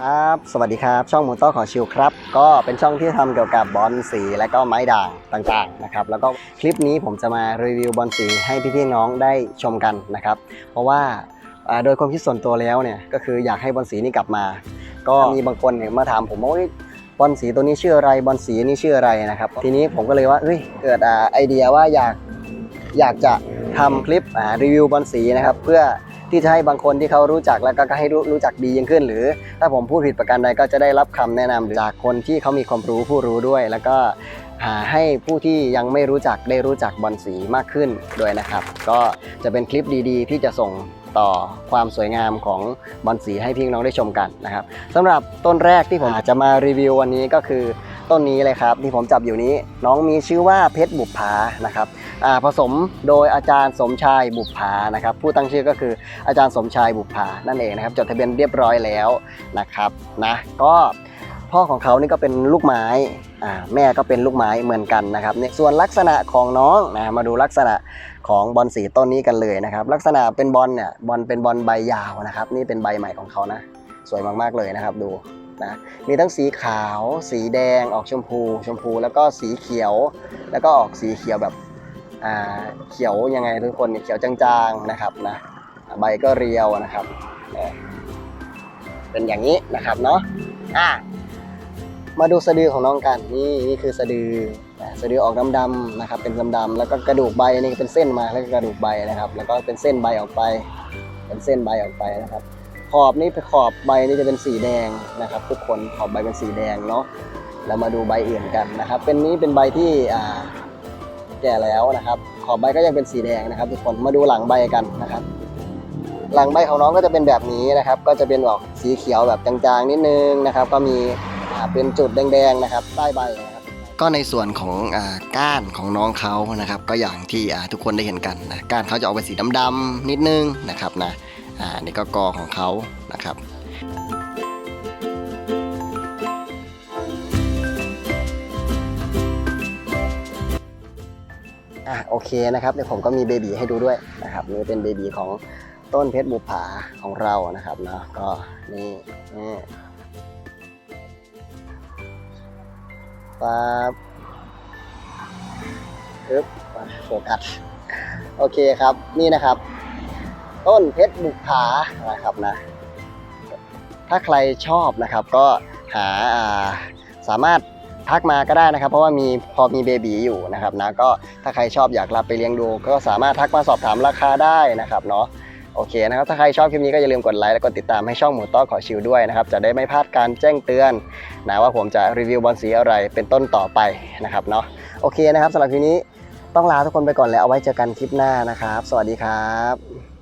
ครับ สวัสดีครับ ช่องมูโต้อขอชิวครับ ก็เป็นช่องที่ทำเกี่ยวกับบอลสีและก็ไม้ด่างต่างๆนะครับ แล้วก็คลิปนี้ผมจะมารีวิวบอลสีให้พี่ๆน้องได้ชมกันนะครับ เพราะว่าโดยความคิดส่วนตัวแล้วเนี่ยก็คืออยากให้บอลสีนี้กลับมา ก็มีบางคนเนี่ยมาถามผมว่าบอลสีตัวนี้ชื่ออะไรบอลสีนี่ชื่ออะไรนะครับ ทีนี้ผมก็เลยว่าเอ้ยเกิดอไอเดียว่าอยากอยากจะทำคลิปรีวิวบอลสีนะครับเพื่อ ที่จะให้บางคนที่เขารู้จักแล้วก็ให้รู้รู้จักดียิ่งขึ้น หรือ ถ้าผมพูดผิดประการใดก็จะได้รับคำแนะนำจากคนที่เขามีความรู้ผู้รู้ด้วย แล้วก็หาให้ผู้ที่ยังไม่รู้จักได้รู้จักบอลสีมากขึ้นด้วยนะครับ ก็จะเป็นคลิปดีๆ ที่จะส่งต่อความสวยงามของบอลสีให้พี่น้องได้ชมกันนะครับสำหรับต้นแรกที่ผมอาจจะมารีวิววันนี้ก็คือ ต้นนี้เลยครับที่ผมจับอยู่นี้น้องมีชื่อว่าเพชรบุปผานะครับผสมโดยอาจารย์สมชายบุปผานะครับ ผู้ตั้งชื่อก็คืออาจารย์สมชายบุปผานั่นเองนะครับ จดทะเบียนเรียบร้อยแล้วนะครับนะก็พ่อของเขานี่ก็เป็นลูกไม้แม่ก็เป็นลูกไม้เหมือนกันนะครับเนี่ยส่วนลักษณะของน้องนะมาดูลักษณะของบอลสีต้นนี้กันเลยนะครับ ลักษณะเป็นบอลเนี่ยบอลเป็นบอลใบยาวนะครับ นี่เป็นใบใหม่ของเขานะ สวยมากๆเลยนะครับดู นะมีทั้งสีขาว สีแดงออกชมพู ชมพูแล้วก็สีเขียว แล้วก็ออกสีเขียวแบบอ่าเขียวยังไงทุกคนเขียวจางๆนะครับนะใบก็เรียวนะครับเป็นอย่างนี้นะครับเนาะอะมาดูสะดือของน้องกันนี่นี่คือสะดือสะดือออกดำๆนะครับเป็นดำๆแล้วก็กระดูกใบนี่เป็นเส้นมาแล้วก็กระดูกใบนะครับ แล้วก็เป็นเส้นใบออกไป เป็นเส้นใบออกไปนะครับ ขอบนี่ขอบใบนี่จะเป็นสีแดงนะครับ ทุกคนขอบใบเป็นสีแดงเนาะเรามาดูใบอื่นกันนะครับ เป็นนี้เป็นใบที่แก่แล้วนะครับ ขอบใบก็ยังเป็นสีแดงนะครับ ทุกคนมาดูหลังใบกันนะครับ หลังใบของน้องก็จะเป็นแบบนี้นะครับ ก็จะเป็นออกสีเขียวแบบจางๆนิดนึงนะครับ ก็มีเป็นจุดแดงๆนะครับ ใต้ใบนะครับก็ในส่วนของอก้านของน้องเขานะครับ ก็อย่างที่ทุกคนได้เห็นกันนะก้านเขาจะออกเป็นสีดำๆนิดนึงนะครับนะ อ่านี่ก็กอของเขานะครับอะโอเคนะครับเดี๋ยวผมก็มีเบบีให้ดูด้วยนะครับนี่เป็นเบบีของต้นเพชรบุปผาของเรานะครับเนาะก็นี่นี่ปั๊บปึ๊บโฟกัสโอเคครับนี่นะครับ ต้นเพชรบุกผานะครับนะ ถ้าใครชอบนะครับก็หาาสามารถทักมาก็ได้นะครับ เพราะว่ามีพอมีเบบีอยู่นะครับนะก็ถ้าใครชอบอยากรับไปเลี้ยงดู ก็สามารถทักมาสอบถามราคาได้นะครับเนาะโอเคนะครับ ถ้าใครชอบคลิปนี้ก็อย่าลืมกดไลค์และกดติดตามให้ช่องหมูต้อขอชิวด้วยนะครับ จะได้ไม่พลาดการแจ้งเตือนนะว่าผมจะรีวิวบอลสีอะไรเป็นต้นต่อไปนะครับเนาะโอเคนะครับสำหรับคลิปนี้ต้องลาทุกคนไปก่อนแล้วเอาไว้เจอกันคลิปหน้านะครับ สวัสดีครับ